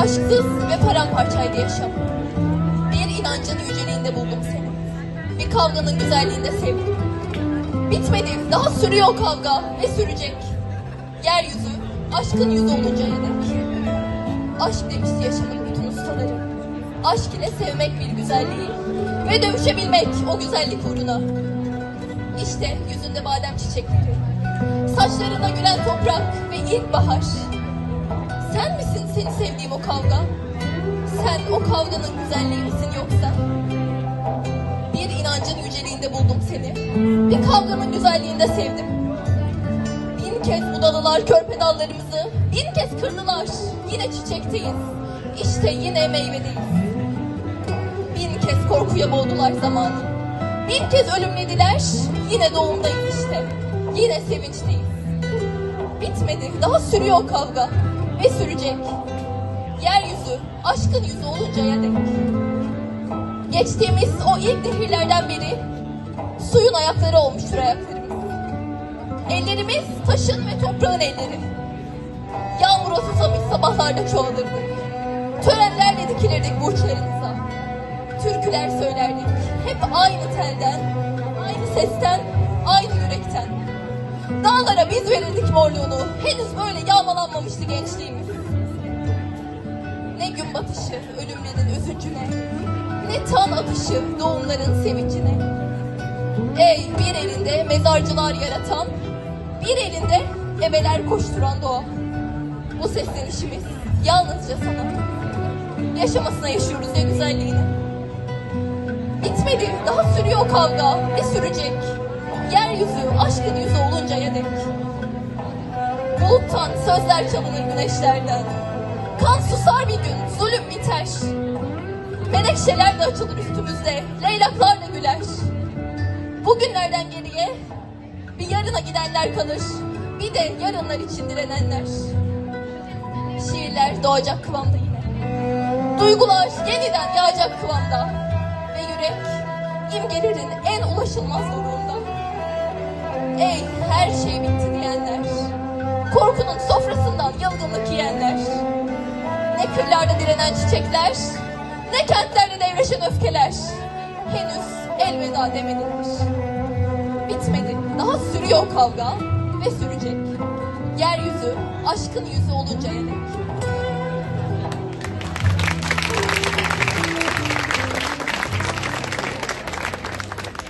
Aşksız ve paramparçaydı yaşam. Bir inancın yüceliğinde buldum seni. Bir kavganın güzelliğinde sevdim. Bitmedi, daha sürüyor kavga ve sürecek. Yeryüzü, aşkın yüzü oluncaya dek. Aşk demişti yaşamın bütün ustaları. Aşk ile sevmek bir güzelliği ve dövüşebilmek o güzellik uğruna. İşte yüzünde badem çiçekleri, saçlarına gülen toprak ve ilkbahar. Sen misin seni sevdiğim o kavga? Sen o kavganın güzelliği misin yoksa? Bir inancın yüceliğinde buldum seni. Bir kavganın güzelliğinde sevdim. Bin kez budadılar körpe dallarımızı. Bin kez kırdılar. Yine çiçekteyiz. İşte yine meyvedeyiz. Bin kez korkuya boğdular zamanı. Bin kez ölümlediler. Yine doğumdayız işte. Yine sevinçteyiz. Bitmedi. Daha sürüyor kavga. Ve sürecek. Yeryüzü aşkın yüzü oluncaya dek. Geçtiğimiz o ilk nehirlerden beri suyun ayakları olmuştur ayaklarımız. Ellerimiz taşın ve toprağın elleri. Yağmura susamış sabahlarda çoğalırdık. Törenlerle dikilirdik burçlarınıza. Türküler söylerdik. Hep aynı telden, aynı sesten, aynı yürekten. Dağlara biz verirdik morluğunu. Henüz yağmalanmamıştı gençliğimiz. Ne gün batışı ölümlerin özüncüne, ne tan atışı doğumların sevincine. Ey bir elinde mezarcılar yaratan, bir elinde ebeler koşturan doğa. Bu seslenişimiz yalnızca sana. Yaşamasına yaşıyoruz ya güzelliğini. Bitmedi, daha sürüyor kavga ve sürecek. Yeryüzü aşkın yüzü oluncaya dek. Buluttan sözler çalınır güneşlerden. Kan susar bir gün, zulüm biter. Menekşeler de açılır üstümüzde, leylaklar da güler. Bugünlerden geriye bir yarına gidenler kalır, bir de yarınlar için direnenler. Şiirler doğacak kıvamda yine. Duygular yeniden yağacak kıvamda. Ve yürek imgelerin en ulaşılmaz doruğunda. Ey her şey bitti diyenler. Korkunun sofrasından yılgınlık yiyenler. Ne kırlarda direnen çiçekler, ne kentlerde devreşen öfkeler. Henüz elveda demediler. Bitmedi, daha sürüyor kavga ve sürecek. Yeryüzü aşkın yüzü oluncaya dek.